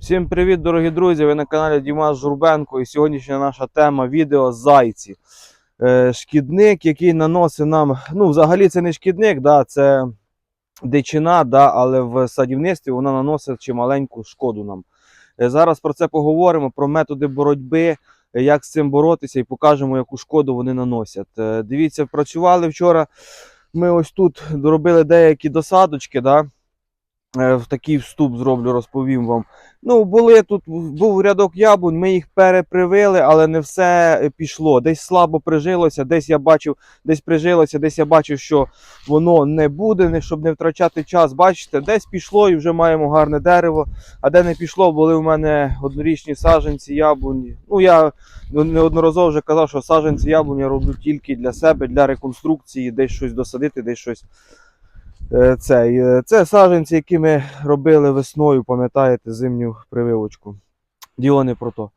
Всім привіт, дорогі друзі! Ви на каналі Дімас Журбенко і сьогоднішня наша тема відео зайці. Е, шкідник, який наносить нам. Ну, взагалі це не шкідник, да, це дичина, да, але в садівництві вона наносить чималеньку шкоду нам. Е, зараз про це поговоримо, про методи боротьби, як з цим боротися і покажемо, яку шкоду вони наносять. Е, дивіться, працювали вчора. Ми ось тут доробили деякі досадочки. Да, в такий вступ зроблю, розповім вам. Ну, були тут, був рядок яблунь, ми їх перепривили, але не все е, пішло. Десь слабо прижилося, десь я бачив, десь прижилося, десь я бачив, що воно не буде, щоб не втрачати час. Бачите, десь пішло і вже маємо гарне дерево. А де не пішло, були у мене однорічні саджанці яблуні. Ну, я неодноразово вже казав, що саджанці яблуні я роблю тільки для себе, для реконструкції, десь щось досадити, десь щось. Е, Цей, е, це саджанці, які ми робили весною, пам'ятаєте, зимню прививочку. Діло не про то.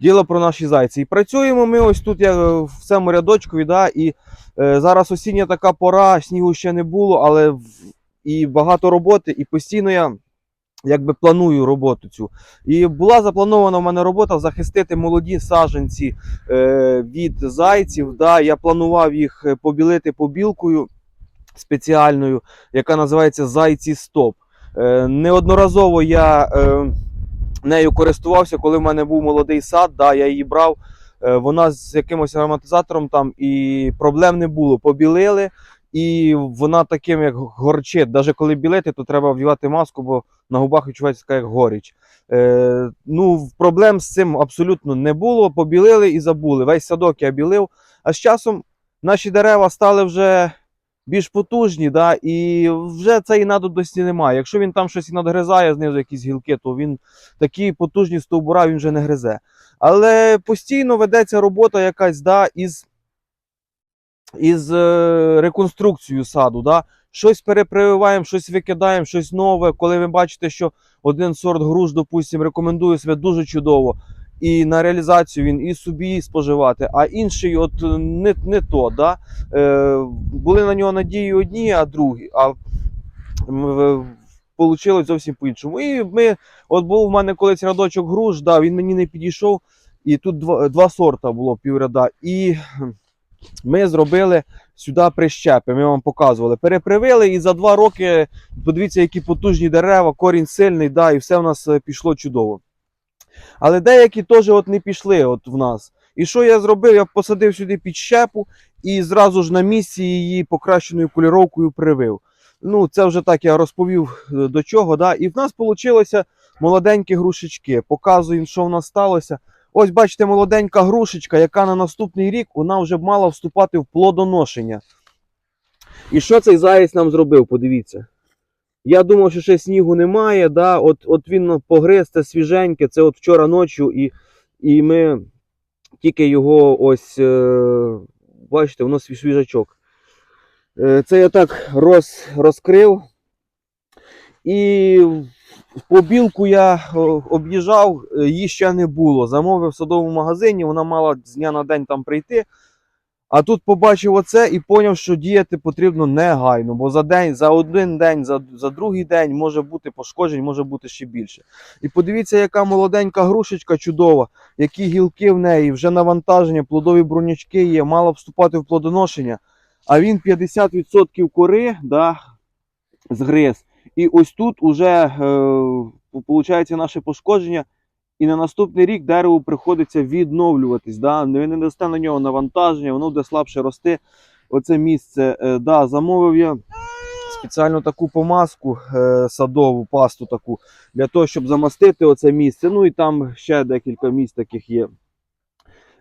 Діло про наші зайці. І працюємо ми ось тут я, в цьому рядочку, да, і е, зараз осіння така пора, снігу ще не було, але в- і багато роботи, і постійно я якби планую роботу цю. І була запланована в мене робота захистити молоді саджанці е, від зайців. Да. Я планував їх е, побілити побілкою спеціальною, яка називається Зайці Стоп. Е, неодноразово я е, нею користувався, коли в мене був молодий сад. Да, я її брав. Е, вона з якимось ароматизатором там і проблем не було. Побілили, і вона таким, як горчить. Навіть коли білити, то треба вдівати маску, бо на губах відчувається така, як горіч. Е, ну, проблем з цим абсолютно не було. Побілили і забули. Весь садок я білив. А з часом наші дерева стали вже більш потужні, да, і вже цієї надобності немає. Якщо він там щось і надгризає знизу якісь гілки, то він такі потужні стовбура він вже не гризе. Але постійно ведеться робота якась да, із, із е, реконструкцією саду. Да. Щось перепрививаємо, щось викидаємо, щось нове. Коли ви бачите, що один сорт груш, допустимо, рекомендує себе дуже чудово. І на реалізацію він і собі споживати, а інший, от не, не то. Да? Е, були на нього надії одні, а другі. А вийшло зовсім по-іншому. І ми, от був у мене колись рядочок груш, да, він мені не підійшов, і тут два, два сорта було півряда. І ми зробили сюди прищепи. Ми вам показували. Перепривили, і за два роки, подивіться, які потужні дерева, корінь сильний, да, і все в нас е, пішло чудово. Але деякі теж от не пішли от в нас. І що я зробив? Я посадив сюди підщепу і зразу ж на місці її покращеною кольоровкою привив. Ну, це вже так я розповів е, до чого. Да? І в нас вийшло молоденькі грушечки. Показуємо, що в нас сталося. Ось бачите, молоденька грушечка, яка на наступний рік вона вже б мала вступати в плодоношення. І що цей заєць нам зробив? Подивіться. Я думав, що ще снігу немає. Да? От, от він погриз, це свіженьке, це от вчора ночі, і, і ми тільки його ось, е, бачите, воно свіжачок. Е, це я так роз, розкрив. І побілку я об'їжджав, е, її ще не було. Замовив в садовому магазині, вона мала з дня на день там прийти. А тут побачив оце і зрозумів, що діяти потрібно негайно, бо за день, за один день, за, за другий день може бути пошкоджень, може бути ще більше. І подивіться, яка молоденька грушечка чудова, які гілки в неї, вже навантаження, плодові бронячки є, мала вступати в плодоношення. А він 50% кори да, згриз. І ось тут уже е, наше пошкодження. І на наступний рік дереву приходиться відновлюватись. Да? Не дасте на нього навантаження, воно буде слабше рости. Оце місце. Е, да, замовив я спеціально таку помазку, е, садову пасту таку, для того, щоб замастити оце місце. Ну і там ще декілька місць таких є.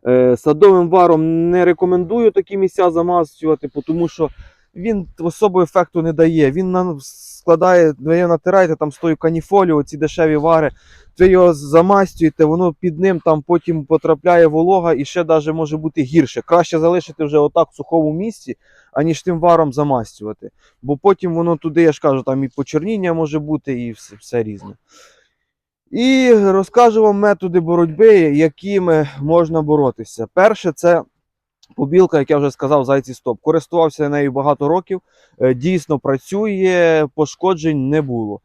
Е, садовим варом не рекомендую такі місця замазувати, тому що він особо ефекту не дає. Він на, складає, ви натираєте там з тою каніфолію, оці дешеві вари ви його замастюєте, воно під ним там потім потрапляє волога і ще навіть може бути гірше. Краще залишити вже отак в сухому місці, аніж тим варом замастювати. Бо потім воно туди, я ж кажу, там і почерніння може бути, і все, все різне. І розкажу вам методи боротьби, якими можна боротися. Перше, це Побілка, як я вже сказав, зайці стоп. Користувався нею багато років. Е, Дійсно працює, пошкоджень не було.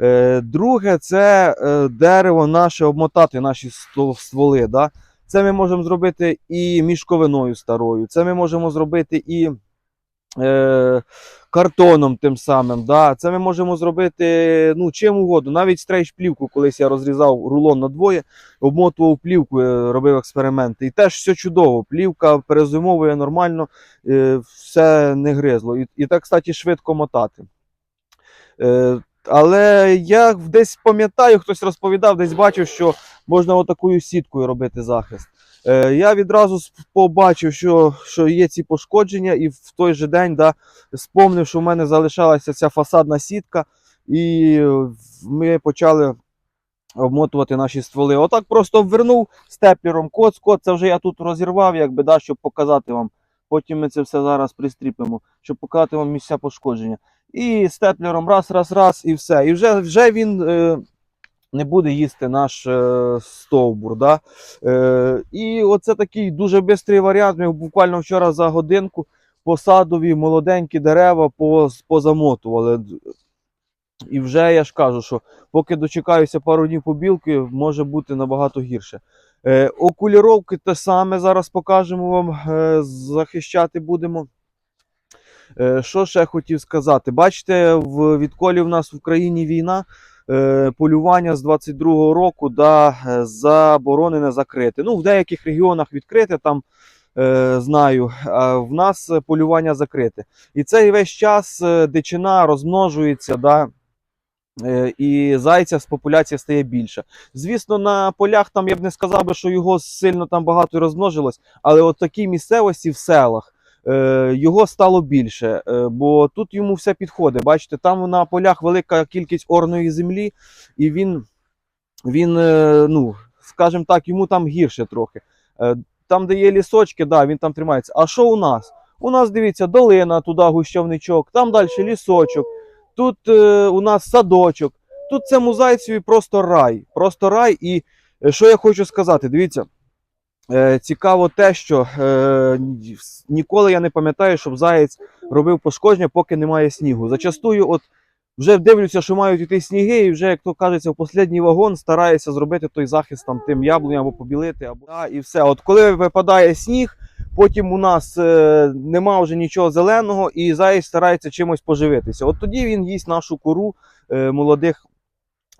Е, Друге, це е, дерево наше обмотати, наші ство- стволи. Да? Це ми можемо зробити і мішковиною старою, це ми можемо зробити і е, картоном тим самим. Да? Це ми можемо зробити ну, чим угодно. Навіть стрейч-плівку, колись я розрізав рулон на двоє, обмотував плівку, е, робив експерименти. І теж все чудово. Плівка перезимовує нормально, е, все не гризло. І, і так, кстати, швидко мотати. Але я десь пам'ятаю, хтось розповідав, десь бачив, що можна отакою сіткою робити захист. Е, я відразу побачив, що, що є ці пошкодження, і в той же день да, спомнив, що в мене залишалася ця фасадна сітка, і ми почали обмотувати наші стволи. Отак просто обвернув степлером коц. Кот це вже я тут розірвав, якби, да, щоб показати вам. Потім ми це все зараз пристріпимо, щоб показати вам місця пошкодження. І степлером раз, раз, раз, і все. І вже, вже він е, не буде їсти наш е, стовбур. Да? Е, і оце такий дуже швидкий варіант. Ми буквально вчора за годинку посадові молоденькі дерева позамотували. І вже я ж кажу, що поки дочекаюся пару днів побілки, може бути набагато гірше. Е, окуліровки те саме зараз покажемо вам, е, захищати будемо. Е, що ще хотів сказати? Бачите, в, відколи в нас в Україні війна, полювання з 22-го року да, е, заборонене закрите. Ну, в деяких регіонах відкрите, там е, знаю, а в нас е, полювання закрите. І цей весь час е, дичина розмножується, да, е, і зайця з популяції стає більше. Звісно, на полях там я б не сказав би, що його сильно там багато розмножилось, але от такій місцевості в селах. Е, Його стало більше, е, бо тут йому все підходить. Бачите, там на полях велика кількість орної землі, і він, він е, ну, скажімо так, йому там гірше трохи. Там, де є лісочки, да, він там тримається. А що у нас? У нас дивіться, долина, туди гущовничок, там далі лісочок, тут у нас садочок. Тут цьому зайцеві просто рай. Просто рай. І що я хочу сказати, дивіться. Е, цікаво те, що е, ніколи я не пам'ятаю, щоб заєць робив пошкодження, поки немає снігу. Зачастую, от вже дивлюся, що мають іти сніги, і вже, як то кажеться, в останній вагон старається зробити той захист там тим яблуням або побілити, або да, і все. От коли випадає сніг, потім у нас е, нема вже нічого зеленого, і заєць старається чимось поживитися. От тоді він їсть нашу кору е, молодих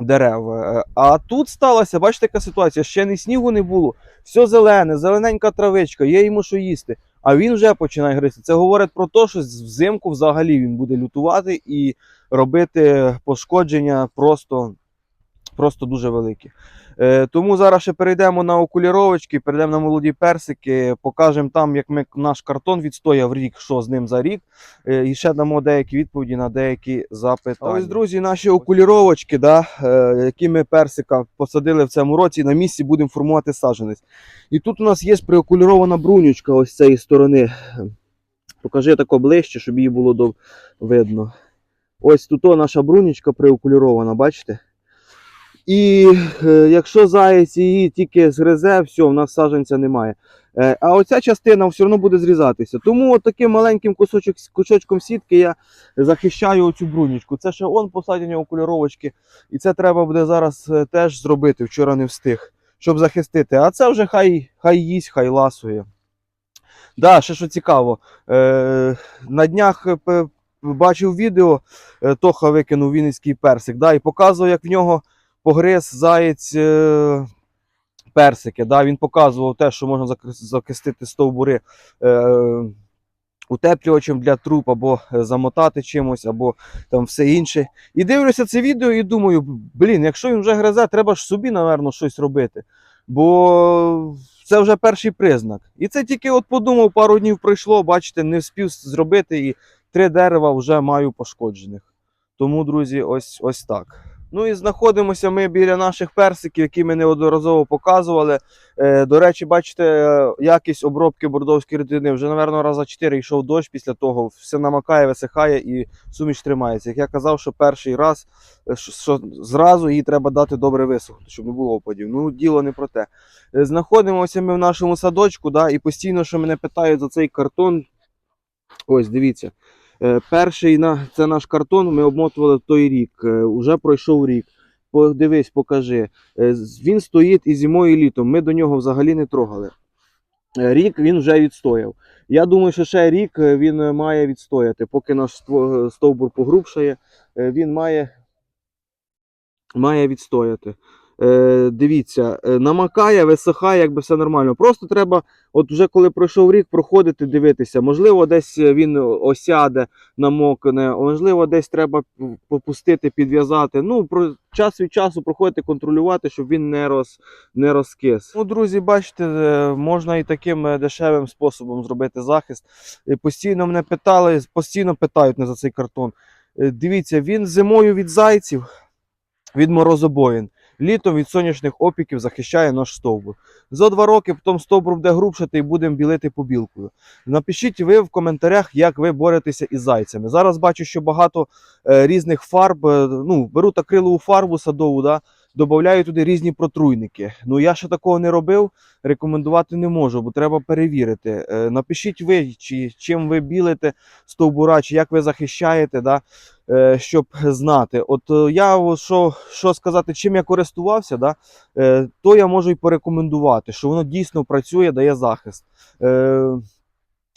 дерев. Е, А тут сталася, бачите, яка ситуація, ще ні снігу не було, все зелене, зелененька травичка, є йому що їсти. А він вже починає гризти. Це говорить про те, що взимку взагалі він буде лютувати і робити пошкодження просто, просто дуже великі. Е, тому зараз ще перейдемо на окуліровочки, перейдемо на молоді персики, покажемо там, як ми наш картон відстояв рік, що з ним за рік. Е, і ще дамо деякі відповіді на деякі запитання. А ось, друзі, наші окуліровочки, да, е, які ми персика посадили в цьому році, на місці будемо формувати саджанець. І тут у нас є приокулірована брунючка ось з цієї сторони. Покажи тако ближче, щоб її було видно. Ось тут наша брунючка приокулірована, бачите? І е, якщо заєць її тільки згризе, все, в нас саджанця немає. Е, а оця частина все одно буде зрізатися. Тому от таким маленьким кусочок, кусочком сітки я захищаю оцю брунічку. Це ще он посадені окуліровочки. І це треба буде зараз е, теж зробити. Вчора не встиг, щоб захистити. А це вже хай, хай їсть, хай ласує. Да, ще що цікаво. На днях бачив відео, Тоха викинув вінницький персик, да, і показував, як в нього погриз заєць е, персики. Да, він показував те, що можна захистити стовбури е, утеплювачем для труб, або е, замотати чимось, або там все інше. І дивлюся це відео і думаю, блін, якщо він вже гризе, треба ж собі, напевно, щось робити. Бо це вже перший признак. І це тільки от подумав, пару днів пройшло, бачите, не встиг зробити, і три дерева вже маю пошкоджених. Тому, друзі, ось, ось так. Ну і знаходимося ми біля наших персиків, які ми неодноразово показували. Е, до речі, бачите, е, якість обробки бордовської рідини вже, напевно, раза 4 йшов дощ після того, все намакає, висихає і суміш тримається. Як я казав, що перший раз, е, що, зразу їй треба дати добре висохнути, щоб не було опадів. Ну, діло не про те. Знаходимося ми в нашому садочку, да, і постійно, що мене питають за цей картон. Ось, дивіться. Е, Перший це наш картон, ми обмотували той рік. Е, Уже пройшов рік. Подивись, покажи. Е, Він стоїть і зимою, і літом. Ми до нього взагалі не трогали. Рік він вже відстояв. Я думаю, що ще рік він має відстояти. Поки наш стовбур погрубшає, він має, має відстояти. Е, дивіться, е, намакає, висихає, якби все нормально. Просто треба, от вже коли пройшов рік, проходити, дивитися. Можливо, десь він осяде, намокне, можливо, десь треба попустити, підв'язати. Ну, про час від часу проходити, контролювати, щоб він не, роз, не розкис. Ну, друзі, бачите, е, можна і таким е, дешевим способом зробити захист. Е, Постійно мене питали, постійно питають не за цей картон. Е, Дивіться, він зимою від зайців, від морозобоїн. Літом від сонячних опіків захищає наш стовбур. За два роки потім стовбур буде грубшати і будемо білити побілкою. Напишіть ви в коментарях, як ви боретеся із зайцями. Зараз бачу, що багато е, різних фарб. е, ну, беруть акрилову фарбу садову, да, додають туди різні протруйники. Ну я ще такого не робив, рекомендувати не можу, бо треба перевірити. Е, напишіть ви, чи, чим ви білите стовбура, чи як ви захищаєте, да, е, щоб знати. От е, я що, що сказати, чим я користувався, да, то я можу і порекомендувати, що воно дійсно працює, дає захист.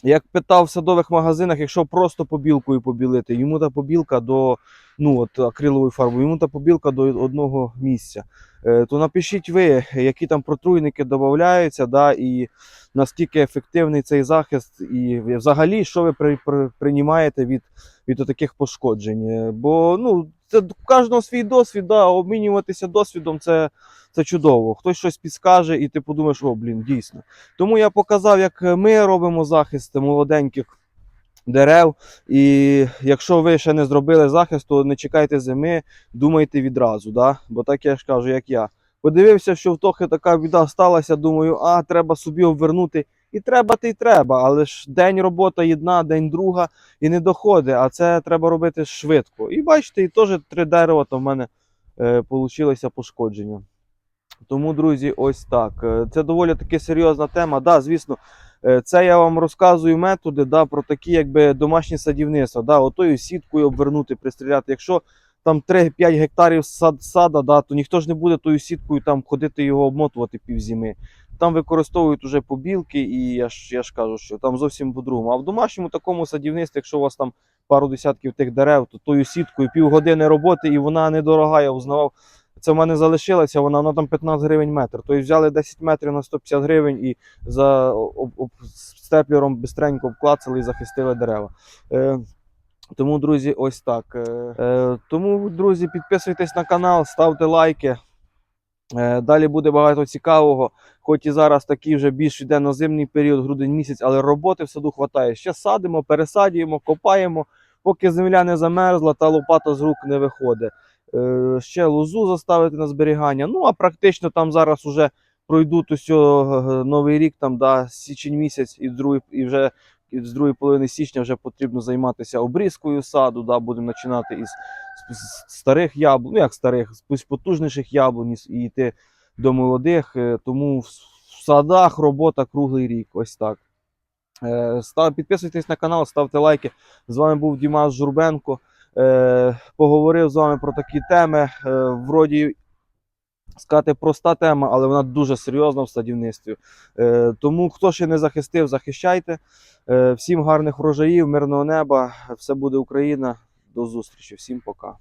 Як питав в садових магазинах, якщо просто побілкою побілити, йому та побілка до ну от акриловою фарбою, йому та побілка до одного місця. Е, то напишіть ви, які там протруйники додаються, да, і наскільки ефективний цей захист, і взагалі, що ви при, при, приймаєте від, від таких пошкоджень. Е, Бо ну, це у кожного свій досвід, да, обмінюватися досвідом це, це чудово. Хтось щось підскаже, і ти подумаєш, о, блін, дійсно. Тому я показав, як ми робимо захист молоденьких дерев. І якщо ви ще не зробили захист, то не чекайте зими, думайте відразу. Да? Бо так я ж кажу, як я. Подивився, що в Тохи така біда сталася, думаю, а треба собі обвернути. І треба, то й треба, але ж день робота одна, день друга і не доходить, а це треба робити швидко. І бачите, і теж три дерева то в мене е, пошкодження. Тому, друзі, ось так. Е, Це доволі таки серйозна тема. Да, звісно, е, це я вам розказую методи да, про такі якби домашні садівництва. Да, отою сіткою обвернути, пристріляти. Якщо там 3-5 гектарів сад, сада, да, то ніхто ж не буде тою сіткою там ходити його обмотувати півзими. Там використовують уже побілки, і я ж, я ж кажу, що там зовсім по-другому. А в домашньому такому садівництві, якщо у вас там пару десятків тих дерев, то тою сіткою півгодини роботи, і вона недорога, я узнавав. Це в мене залишилося, вона, вона там 15 гривень метр. Тобто взяли 10 метрів на 150 гривень і за об, об, степлером бистренько обклацали і захистили дерева. Е, тому, друзі, ось так. Е, е, тому, друзі, підписуйтесь на канал, ставте лайки. Е, Далі буде багато цікавого. Хоч і зараз такий вже більш йде на зимний період, грудень місяць, але роботи в саду хватає. Ще садимо, пересадюємо, копаємо, поки земля не замерзла та лопата з рук не виходить. Е, Ще лозу заставити на зберігання. Ну а практично там зараз уже пройдуть ось е, новий рік, там да, січень місяць, і, другий, і вже і з другої половини січня вже потрібно займатися обрізкою саду. Да, будемо починати із старих яблунь, ну як старих, з потужніших яблунь і- йти до молодих. Е, Тому в садах робота круглий рік. Ось так. Е, підписуйтесь на канал, ставте лайки. З вами був Дімас Журбенко. Е, Поговорив з вами про такі теми. Вроді сказати проста тема, але вона дуже серйозна в садівництві. Тому хто ще не захистив, захищайте. Всім гарних врожаїв, мирного неба. Все буде Україна. До зустрічі. Всім пока.